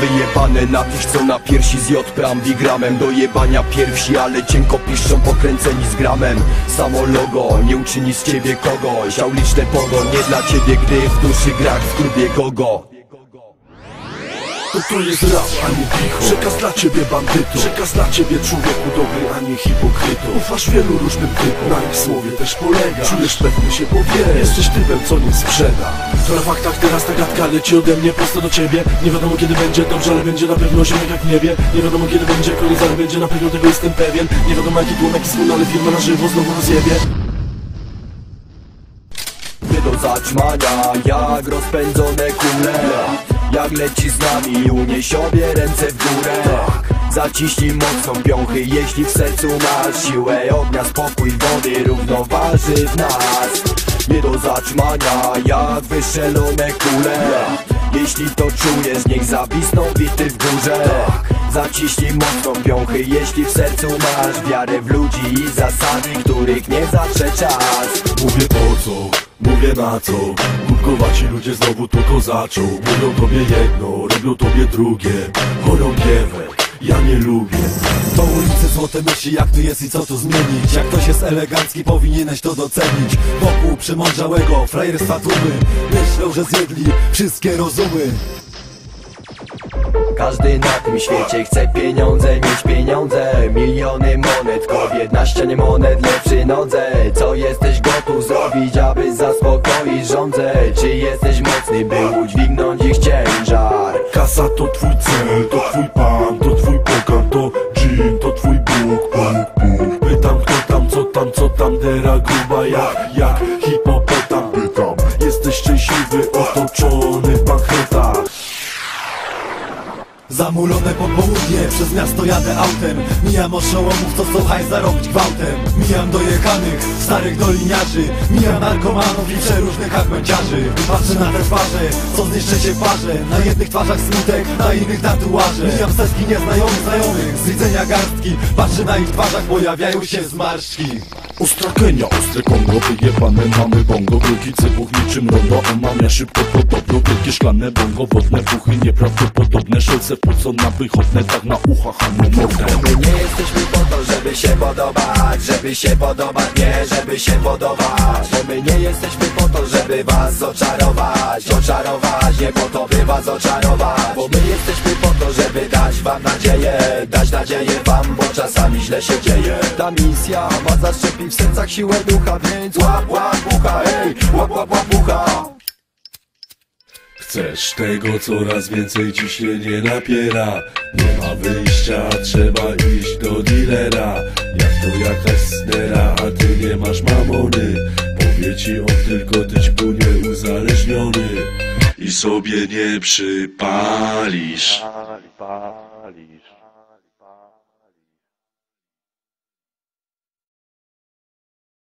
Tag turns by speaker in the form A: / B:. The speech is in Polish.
A: wyjebane na tych, co na piersi z JP ambigramem Do jebania pierwsi, ale cienko piszczą pokręceni z gramem. Samo logo, nie uczyni z ciebie kogoś. Auliczne pogo, nie dla ciebie, gdy w duszy grach w klubie gogo
B: To to jest rap, a nie picho. Przekaz dla ciebie bandyto. Przekaz dla ciebie człowieku dobry, a nie hipokryto. Ufasz wielu różnym typom, na ich słowie też polega. Czujesz pewnie się powie Jesteś typem, co nie sprzeda. To na faktach teraz ta gadka leci ode mnie prosto do ciebie. Nie wiadomo kiedy będzie dobrze, ale będzie na pewno ziomek jak niebie. Nie wiadomo kiedy będzie koniec, ale będzie na pewno tego jestem pewien. Nie wiadomo jaki tłum, jaki słon, ale firma na żywo znowu rozjebie
A: do zaćmania, jak rozpędzone kule Jak leci z nami, unieś obie ręce w górę. Zaciśnij mocno piąchy, jeśli w sercu masz siłę. Ognia, spokój wody równoważy w nas. Nie do zaćmania, jak wystrzelone kule. Jeśli to czujesz, niech zawisną bity w górze. Zaciśnij mocno piąchy, jeśli w sercu masz wiarę w ludzi i zasady, których nie zatrze czas.
B: Mówię po co, mówię na co? Kubkowaci ludzie znowu to kozaczą Mówią tobie jedno, robią tobie drugie. Chorągiewek, ja nie lubię.
C: To ulicy złote myśli jak tu jest i co tu zmienić? Jak ktoś jest elegancki powinieneś to docenić. Wokół przemądrzałego frajerstwa tłumy. Myślą, że zjedli wszystkie rozumy
A: Każdy na tym świecie chce pieniądze, mieć pieniądze. Miliony monet, kobiet na ścianie monet lepszy nodze. Co jesteś gotów zrobić, aby zaspokoić żądzę Czy jesteś mocny, by udźwignąć ich ciężar?
B: Kasa to twój cel, to twój pan, to twój pokan, to dżin, to twój Bóg, Bóg, Bóg. Pytam kto tam, co tam, co tam, dera gruba jak,
C: Zamulone popołudnie, przez miasto jadę autem. Mijam oszołomów, co chcą hajs zarobić gwałtem. Mijam dojechanych, starych doliniarzy. Mijam narkomanów i przeróżnych akmęciarzy Patrzę na te twarze, co zniszczycie w parze. Na jednych twarzach smutek, na innych tatuaże. Mijam setki nieznajomych znajomych, z widzenia garstki Patrzę na ich twarzach, pojawiają się zmarszczki
B: Ostra Kenia, ostre Kongo, wyjebane mamy bongo. Wielki cybuch niczym rondo, omamia szybko podobno. Wielkie szklane bongo, wodne puchy nieprawdopodobne Szelce na wychodne, tak na ucha hamomowne
A: My nie jesteśmy po to, żeby się podobać Żeby się podobać, nie żeby się podobać. Bo my nie jesteśmy po to, żeby was oczarować Oczarować, nie po to, by was oczarować. Bo my jesteśmy po to, żeby dać wam nadzieję Dać nadzieję wam, bo czasami źle się dzieje. Ta misja ma zaszczepić w sercach siłę ducha Więc łap, łap, bucha, ej, łap, łap, łap, bucha.
B: Chcesz tego coraz więcej ci się nie napiera. Nie ma wyjścia, trzeba iść do dealera. Jak to jakaś snera, a ty nie masz mamony Świeci on tylko tyś był nieuzależniony. I sobie nie przypalisz.